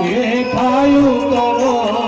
એ ખાયું કરો.